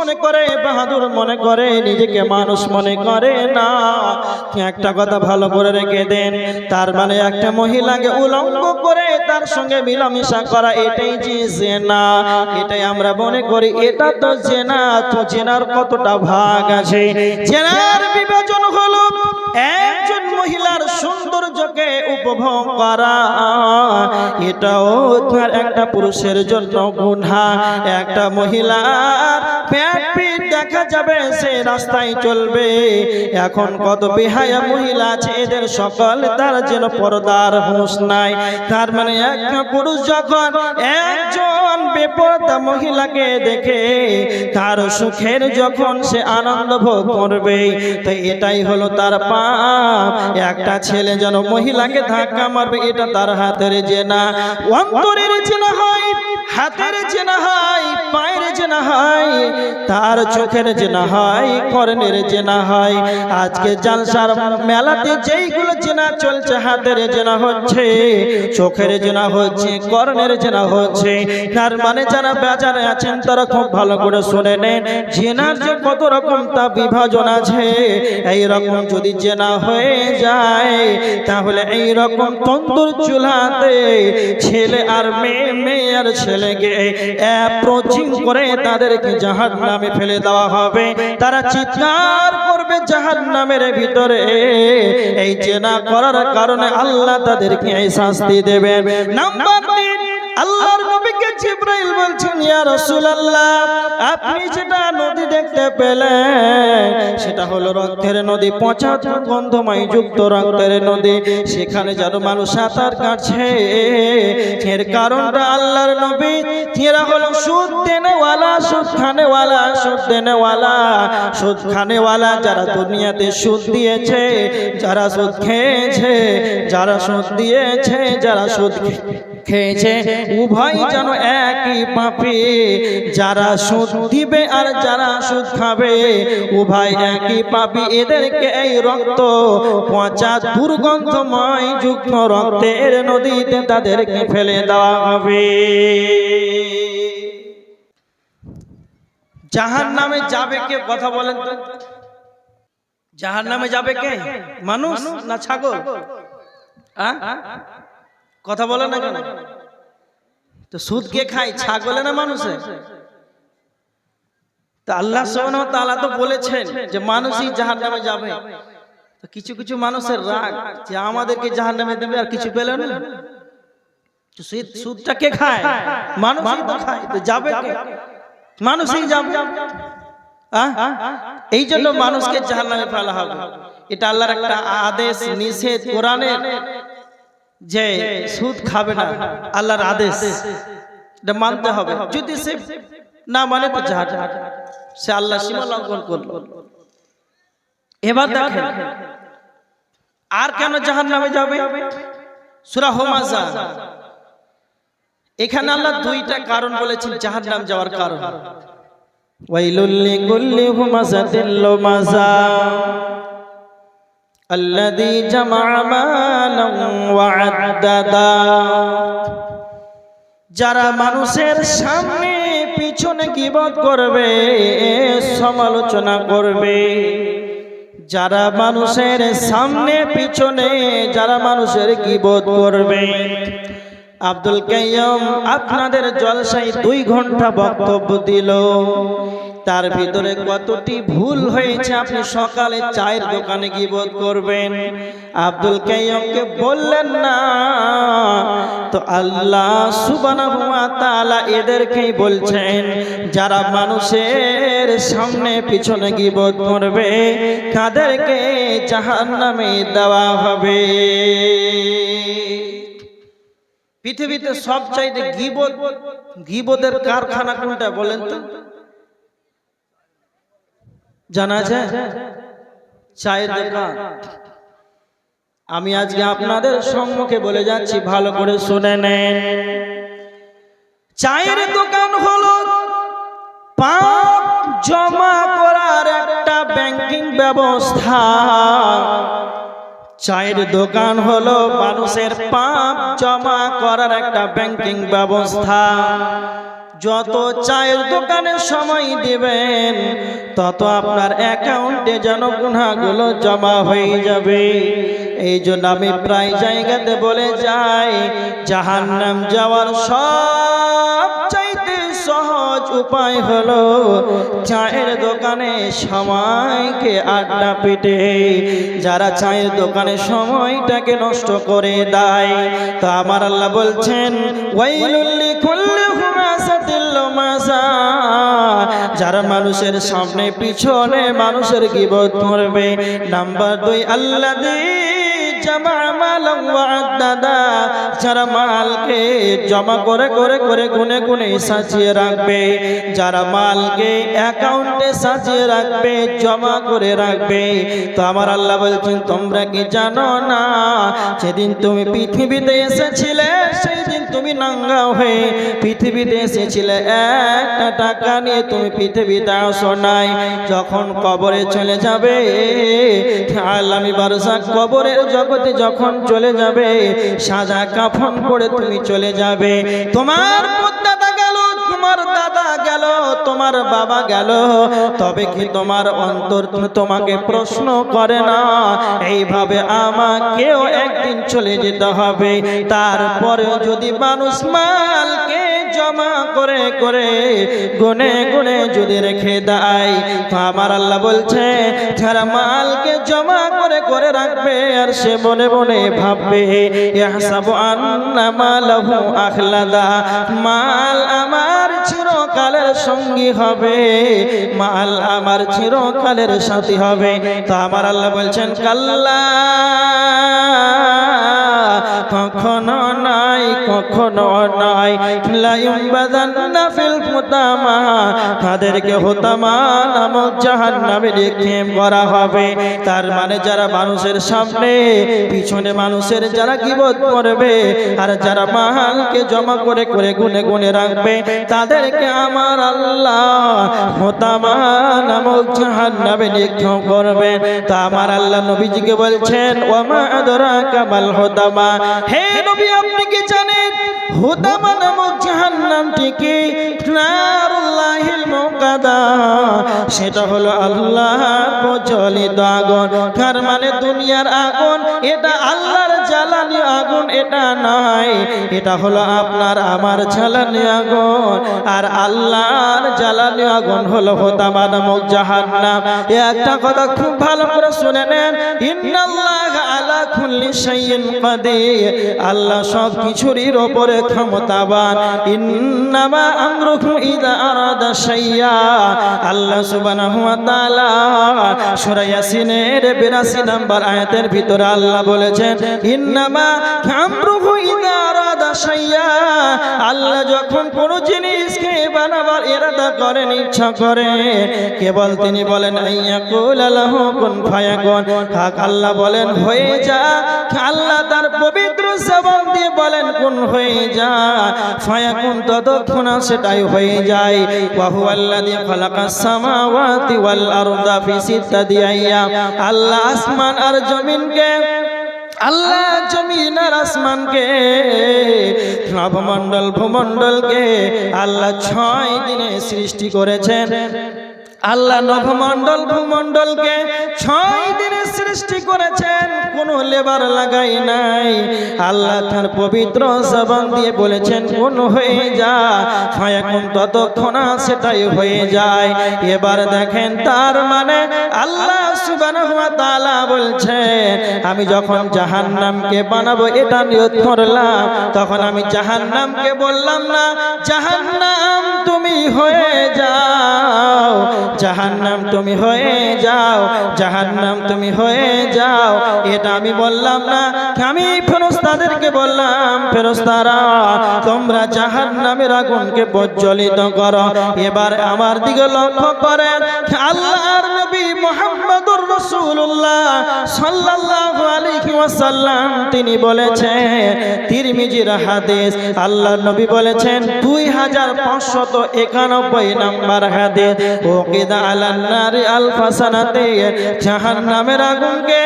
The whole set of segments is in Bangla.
মনে করে, বাহাদুর মনে করে, নিজেকে মানুষ মনে করে না। একটা কথা ভালো করে রেখে দেন, তার মানে একটা মহিলাকে উলঙ্গ করে তার সঙ্গে মিলামিশা করা এটাই যে জেনা। এটাই আমরা মনে করি, এটা তো জেনা, তো জেনার কতটা ভাগ আছে? জেনার বিভাজন হলো মহিলার সৌন্দর্যকে উপভোগ করা। এটাও তার একটা পুরুষের জন্য গুণা একটা মহিলার প্যাট দেখা যাবে, সে রাস্তায় চলবে। এখন কত বেহায়া মহিলা আছে, এদের সকল তার যেন পর্দার হুঁশ নাই। তার মানে একটা পুরুষ যখন একজন বেপরদা মহিলাকে দেখে তার সুখের যখন সে আনন্দ ভোগ করবে, তো এটাই হলো তার পাপ। একটা ছেলে যেন মহিলাকে ধাক্কা মারবে, এটা তার হাতের জেনা। অন্তরের জেনা হয় হাতের জেনা হয় পায়ের জেনা হয় তার চোখের জেনা হয় কর্ণের জেনা হয় আজকে জালসার মেলাতে যেইগুলো জেনা চলছে, হাতের জেনা হচ্ছে, চোখের জেনা হচ্ছে, কর্ণের জেনা হচ্ছে। তার মানে যারা বেচারে আছেন, তারা খুব ভালো করে শুনে নেন, জেনার যে কত রকম তা বিভাজন আছে। এই রকম যদি জেনা হয়ে যায়, তাহলে এই রকম তন্দুর চুলাতে ছেলে আর মেয়ে মেয়ে আর করে তাদেরকে জাহান নামে ফেলে দেওয়া হবে। তারা চিৎকার করবে জাহান নামের ভিতরে। এই চেনা করার কারণে আল্লাহ তাদেরকে এই শাস্তি দেবেন। নাম্বার আল্লাহর নবীকে জিব্রাইল বলছেন, ইয়া রাসূলুল্লাহ, আপনি যেটা নদী দেখতে পেলেন, সেটা হলো রক্তের নদী পচা গন্ধময় যুক্ত রক্তের নদী। সেখানে যেন মানুষ সাঁতার কাটছে। এর কারণটা আল্লাহর নবী, এরা হলো সুদ দেনেওয়ালা, সুদ খানেওয়ালা, সুদ দেনেওয়ালা, সুদ খানেওয়ালা যারা দুনিয়াতে সুদ দিয়েছে, যারা সুদ খেয়েছে, যারা সুদ দিয়েছে, যারা সুদ খেয়েছে। উভয় যেন একই পাপে। যারা সুদ দিবে আর যারা সুদ খাবে, উভয় একই পাপি। এদেরকে এই রক্ত, পচা দুর্গন্ধময় যুগ্ম রক্তের নদীতে তাদেরকে ফেলে দেওয়া হবে। জাহান নামে যাবে কে? কথা বলেন তো। জাহান নামে যাবে কে? মানুষ না ছাগল? কথা বলে না কেন? তো সুদ কে খায়? ছাগলে না মানুষে? তা আল্লাহ তো বলেছেন যে মানুষই জাহান্নামে যাবে। তো কিছু কিছু মানুষের রাগ যে আমাদেরকে জাহান্নামে দেবে আর কিছু পেল না। সুদটা কে খায়? মানুষই তো খায়। তো যাবে মানুষই যাবে? এই জন্য মানুষকে জাহান্নামে ফেলা হবে। এটা আল্লাহর একটা আদেশ, নিষেধ কোরআনের। যে সুদ খাবে না আল্লাহর আদেশ। এটা মানতে হবে। যদি সে না মানে তো জাহাজ। সে আল্লাহ সীমা লঙ্ঘন করল। এবার দেখেন আর কেন জাহান নামে যাবে? সুরা হোমাজা এখানে আল্লাহ দুইটা কারণ বলেছেন জাহান নাম যাওয়ার কারণ। ওয়াইলুল্লি কুল্লি হুমাজাতিল লুমাজা الذي جمع مالا وعددا যারা মানুষের সামনে পিছনে গিবত করবে সমালোচনা করবে যারা মানুষের সামনে পিছনে যারা মানুষের গিবত করবে আব্দুল কাইয়ম আপনাদের জলসায় দুই ঘন্টা বক্তব্য দিল তার ভিতরে কতটি ভুল হয়েছে আপনি সকালে চায়ের দোকানে গিবত করবেন। আব্দুল কাইয়মকে বললেন, না। তো আল্লাহ তাআলা এদেরকেই বলছেন, যারা মানুষের সামনে পিছনে গিবত করবে, তাদেরকে জাহান্নামে দেওয়া হবে। পৃথিবীতে সব চাইতে গিবত, গিবতের কারখানা কোনটা বলেন তো? জানা আছে? চায়ের দোকান। আমি আজকে আপনাদের সম্মুখে বলে যাচ্ছি, ভালো করে শুনে নেন। চায়ের দোকান হলো পাপ জমা করার একটা ব্যাংকিং ব্যবস্থা। চায়ের দোকান হলো মানুষের পাপ জমা করার একটা ব্যাংকিং ব্যবস্থা। যত চায়ের দোকানে সময় দিবেন, তত আপনার অ্যাকাউন্টে যেন গুণাগুলো জমা হয়ে যাবে। এই জন্য আমি প্রায় জায়গাতে বলে যাই, জাহান্নাম যাওয়ার সব চাইতে সহজ উপায় হলো চায়ের দোকানে সময়কে আড্ডা পেটে যারা চায়ের দোকানে সময়টাকে নষ্ট করে দেয়, তা আমার আল্লাহ বলছেন ওয়াইলুল্লি হুমাসাতিল লুমাসা যারা মানুষের সামনে পিছনে মানুষের গিবত করবে নাম্বার দুই আল্লাহ জামা ওয়াদাদা যারা মালকে জমা করে করে করে গুনে গুনে সাজিয়ে রাখবে, যারা মালকে অ্যাকাউন্টে সাজিয়ে রাখবে, জমা করে রাখবে, তো আমার আল্লাহ বলছেন, তোমরা কি জানো না সেদিন তুমি পৃথিবীতে এসেছিলে সেদিন তুমি নাঙ্গা হয়ে পৃথিবীতে এসেছিলে। একটা টাকা নিয়ে তুমি পৃথিবীতে আসো নাই। যখন কবরে চলে যাবে আল্লামী বারসা কবরের জগতে যখন চলে যাবে সাজা কাফন পরে তুমি চলে যাবে। তোমার গেল, তোমার দাদা গেল, তোমার বাবা গেল। তবে কি তোমার অন্তর তোমাকে প্রশ্ন করে না? এইভাবে আমাকেও একদিন চলে যেতে হবে। তারপরে যদি মানুষ জমা করে করে, গুনে গুনে যদি রেখে দেয়, তো আমার আল্লাহ বলছে, যারা মালকে জমা করে করে রাখবে, আর সে মনে মনে ভাববে আখলাদা, মাল আমার চিরকালের সঙ্গী হবে, মাল আমার চিরকালের সাথী হবে। তো আমার আল্লাহ বলছেন, কাল্লা, কখনো নাই, কখনো নাই। ফিল মুতামা তাদেরকে হোতামা নামক জাহান্নামে নিক্ষেপ করা হবে। তার মানে যারা মানুষের সামনে, পিছনে মানুষের যারা গিবত করবে, আর যারা মালকে জমা করে করে গুনে গুনে রাখবে, তাদেরকে আমার আল্লাহ হোতামা নামক জাহান্নামে নিক্ষেপ করবে তা আমার আল্লাহ নবীজিকে বলছেন ওমা আদরা কামাল হোতামা। হে নবী, আপনি কি জানেন হুদামা নামক নারুল্লাহিল মুকাদা। সেটা হলো আল্লাহ প্রচলিত আগুন। তার মানে দুনিয়ার আগুন, এটা আল্লাহর জ্বালানি আগুন, এটা নয়। এটা হলো আপনার আমার জ্বালানি আগুন। আর আল্লাহর জ্বালানি আগুন হলো হোদামা নামক জাহান্নাম। একটা কথা খুব ভালো করে শুনে নেন। ইন্নাল্লাহ আলা কুল্লি শাইইন কাদির। আল্লাহ সব কিছুরই উপরে ক্ষমতাবান। ইন্নামা আমরুহু ইদা আরাদা শাইয়া। আল্লাহ সুবহানাহু ওয়া তাআলা সূরা ইয়াসিনের 82 নম্বর আয়াতের ভিতরে আল্লাহ বলেছেন, ইন্নামা আমরুহু ইদা শাইয়া আল্লাহ যখন কোনো জিনিসকে বানাবার ইরাদা করেন, ইচ্ছা করেন কেবল তিনি বলেন আইয়াকুল আলাহু কুন ফায়াকুন। হক আল্লাহ বলেন, হয়ে যা। আল্লাহ তার পবিত্র জবান দিয়ে বলেন, কোন হয়ে যা। ফায়াকুন ততক্ষণ সেটাই হয়ে যায়। ওয়াহু আল্লাযী খালাকাস সামাওয়াতি ওয়াল আরদা ফি সিত্তাতি আইয়াম আল্লাহ আসমান আর জমিনকে আল্লাহ জমিন আর আসমানকে নভমণ্ডল ভূমণ্ডলকে আল্লাহ ছয় দিনে সৃষ্টি করেছেন। আল্লাহ নভমণ্ডল ভূমণ্ডলকে ছয় দিনে সৃষ্টি করেছেন, কোনো লেবার লাগাই নাই। আল্লাহ তার পবিত্র জবান দিয়ে বলেছেন, কোন হয়ে যা এখন ততক্ষণ সেটাই হয়ে যায়। এবার দেখেন তার মানে আল্লাহ আমি যখন জাহান্নামকে বানাবো এটা নিয়ত করলাম, তখন আমি জাহান্নামকে বললাম না, জাহান্নাম তুমি হয়ে যাও, জাহান্নাম তুমি হয়ে যাও, জাহান্নাম তুমি হয়ে যাও। এটা আমি বললাম না, আমি ফেরস্তাদেরকে বললাম ফেরস্তারা তোমরা জাহান্নামের আগুনকে প্রজ্বলিত করো। এবার আমার দিকে লক্ষ্য করেন, আল্লাহর নবী মুহাম্মদুর আলাইহি ওয়াসাল্লাম, তিনি বলেছেন, তিরমিজির হাদিস, আল্লাহর নবী বলেছেন 2591 নাম্বার হাদিস ওকিদা আলান নারি আলফা সানাতে জাহান্নামের আগুনকে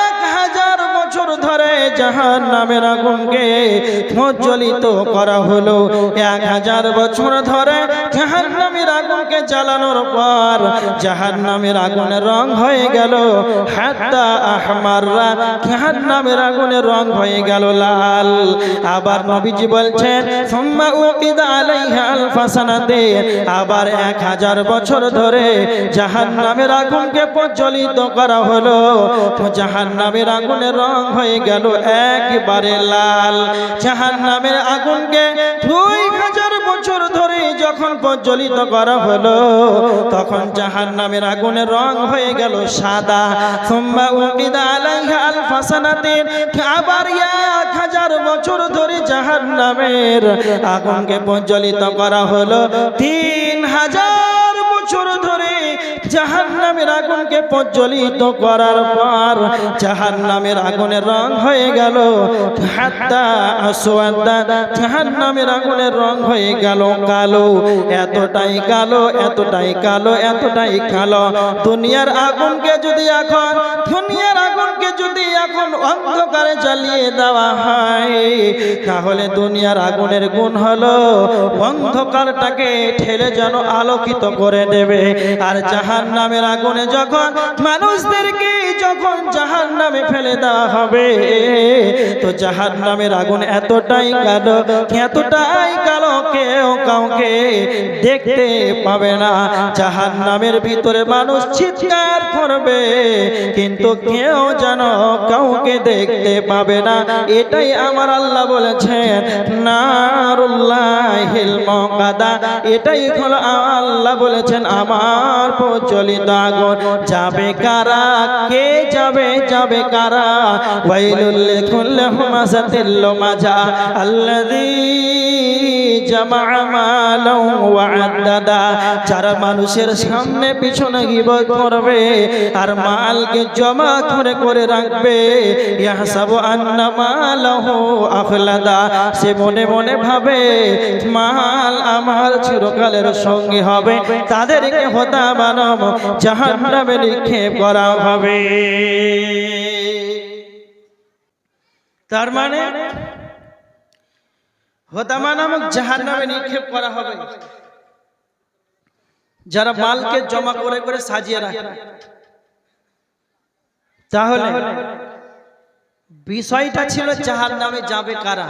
এক হাজার বছর ধরে জাহান নামের আগুনকে প্রজ্বলিত করা হলো। এক হাজার বছর ধরে জাহান নামের আগুনকে জ্বালানোর পর জাহান নামের আগুনের রং হয়ে গেল হাত্তা আহমাররা। জাহান নামের আগুনের রং হয়ে গেল লাল। আবার নবীজি বলছেন, সুম্মা উকিদা আলাইহা আলফা সানাতিন আবার এক হাজার বছর ধরে জাহান নামের আগুনকে প্রজ্বলিত করা হলো। জাহান নামের আগুনের রং হয়ে গেল একবারে লাল। জাহান নামের আগুনকে দুই হাজার বছর ধরে যখন প্রজ্বলিত করা হলো, তখন জাহান নামের আগুনের রং হয়ে গেল সাদা। সুম্মা উকিদা আবার এক হাজার বছর ধরে জাহান নামের আগুনকে প্রজ্বলিত করা হলো। তিন হাজার জাহান নামের আগুনকে প্রজ্বলিত করার পর জাহান নামের আগুনের রং হয়ে গেল। হাত্তা আসওয়াদা জাহান নামের আগুনের রং হয়ে গেল কালো। এতটাই কালো এতটাই কালো এতটাই কালো। দুনিয়ার আগুনকে যদি এখন, দুনিয়ার আগুনকে যদি এখন অন্ধকারে জ্বালিয়ে দেওয়া হয়, তাহলে দুনিয়ার আগুনের গুণ হলো অন্ধকারটাকে ঠেলে যেন আলোকিত করে দেবে। আর জাহান নামের আগুনে যখন মানুষদেরকে যখন জাহান নামে ফেলে দেওয়া হবে, তো জাহান নামের আগুন এতটাই কালো এতটাই কালো কেউ কাউকে দেখতে পাবে না। জাহান নামের ভিতরে মানুষ চিৎকার করবে, কিন্তু কেউ যেন কাউকে দেখতে পাবে না। এটাই আমার আল্লাহ বলেছেন, নারুল্লাহিল মুকাদা এটাই হলো আল্লাহ বলেছেন, আমার প্রচলিত আগুন যাবে কারা? কে যাবে যাবে কারা? ওয়াইলুল লিকুল্লি হুমাযাতিল লুমাজা আল্লাযী যারা মানুষের সামনে পিছনে গিবত করবে আর মালকে জমা করে করে রাখবে আখলাদা সে মনে মনে ভাবে, মাল আমার চিরকালের সঙ্গী হবে, তাদেরকে হতা মানব জাহান্নামে নিক্ষেপ করা হবে। তার মানে হতামা নামক জাহান নামে নিক্ষেপ করা হবে। যারা মালকে জমা করে করে সাজিয়ে রাখে। তাহলে বিষয়টা ছিল জাহান নামে যাবে কারা?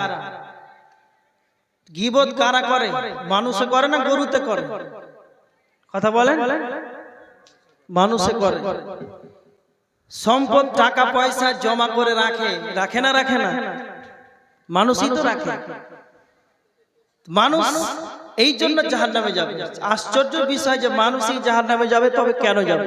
গিবত কারা করে? মানুষে করে না গরুতে করে? কথা বলেন? মানুষে করে। সম্পদ, টাকা, পয়সা জমা করে রাখে। রাখে না রাখে না? মানুষই তো রাখে। মানুষ এই জন্য জাহান নামে যাবে। আশ্চর্য বিষয় যে মানুষই জাহান নামে যাবে, তবে কেন যাবে?